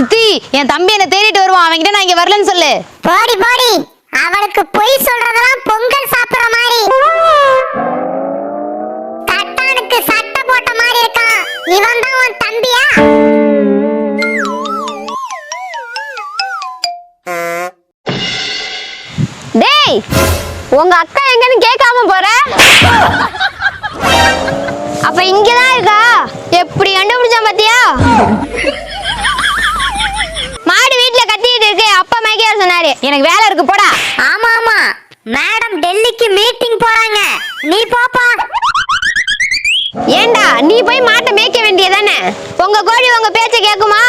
சித்தி என் தம்பி என்ன தேடிட்டு வருவான். அவன்கிட்ட நான் இங்க வரலன்னு சொல்லு. போடி போடி. அவளுக்கு பொய் சொல்றதெல்லாம் பொங்கல் சாப்பிடுற மாதிரி. தட்டானுக்கு சட்டை போட்ட மாதிரி இருக்கான். இவன் தான் உன் தம்பியா? டேய் உங்க அக்கா எங்கன்னு கேட்காம போற? அப்ப இங்கதான் இருக்கா? எப்படி கண்டுபிடிச்சான் பாத்தியா மாடு வீட்ல கத்திட்டு இருக்கு அப்பா மேய்க்க சொன்னாரு எனக்கு வேலை இருக்கு போடா. ஆமா ஆமா. மேடம் டெல்லிக்கு மீட்டிங் போறாங்க. நீ போப்பா. ஏண்டா நீ போய் மாட்டை மேய்க்க வேண்டியதானே உங்க கோழி உங்க பேச்ச கேக்குமா?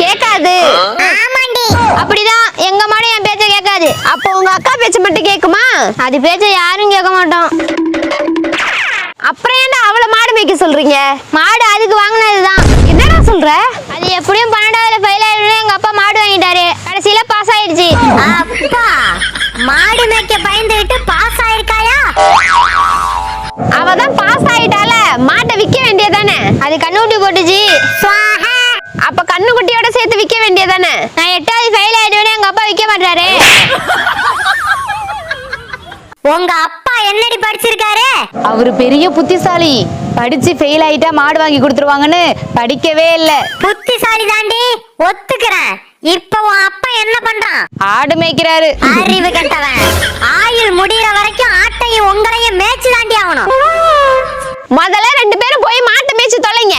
கேக்காது. ஆமாண்டி. அப்படிதான் எங்க மாடு என் பேச்ச கேட்காது அப்போ உங்க அக்கா பேச்ச மட்டும் கேக்குமா? அது பேச்ச யாரும் கேட்க மாட்டோம். அப்புறம் ஏன்டா அவள மாடு மேய்க்க சொல்றீங்க? மாடு அதுக்கு வாங்கினதுதான். என்னடா சொல்ற? அப்பா மாடு மேய்க்க பயந்துகிட்டு பாஸ் ஆயிருக்காயா? அவ தான் பாஸ் ஆயிட்டால மாட்டை விக்க வேண்டியதானே அது கண்ணுக்குட்டி போட்டுச்சு. அப்ப கண்ணுக்குட்டியோட சேர்த்து விக்க வேண்டியதானே நான் எட்டாவது ஃபெயில் ஆயிடுவேன்னு எங்க அப்பா விக்க மாட்டாரு உங்க அப்பா என்னடி படிச்சிருக்காரு? அவரு பெரிய புத்திசாலி. படிச்சு ஃபெயில் ஆயிட்டா மாடு வாங்கி கொடுத்துருவாங்கன்னு படிக்கவே இல்ல. புத்திசாலி தாண்டி ஒத்துக்கிறேன். இப்ப உன் அப்பா என்ன பண்றான்? ஆடு மேய்க்கிறாரு. அறிவு கெட்டவன். ஆயுள் முடியற வரைக்கும் ஆட்டையும் உங்களையும் மேய்ச்சி தாண்டி ஆகணும். முதல்ல ரெண்டு பேரும் போய் மாட்டை மேய்ச்சி தொலைங்க.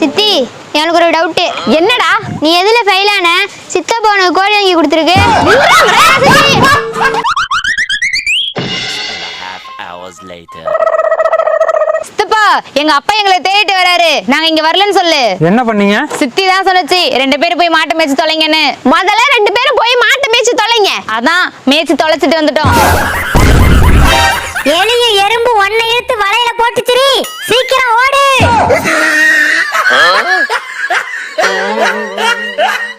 சித்தி எனக்கு ஒரு டவுட் என்னடா? நீ எதுல ஃபெயில் ஆன? சித்தப்பா உனக்கு கோழி வாங்கி கொடுத்துருக்கு. half hours later. எங்க அப்பா எங்களை தேடிட்டு வராரு. நாங்க இங்க வரலன்னு சொல்லு. என்ன பண்ணீங்க? சித்தி தான் சொன்னுச்சு ரெண்டு பேரும் போய் மாட்டை மேய்ச்சி தொலைங்கன்னு. முதல்ல ரெண்டு பேரும் போய் மாட்டை மேய்ச்சி தொலைங்க. அதான் மேய்ச்சி தொலைச்சிட்டு வந்துட்டோம். எலியும் எறும்பு ஒன்னை இழுத்து வலையில போட்டுச்சிரி சீக்கிரம்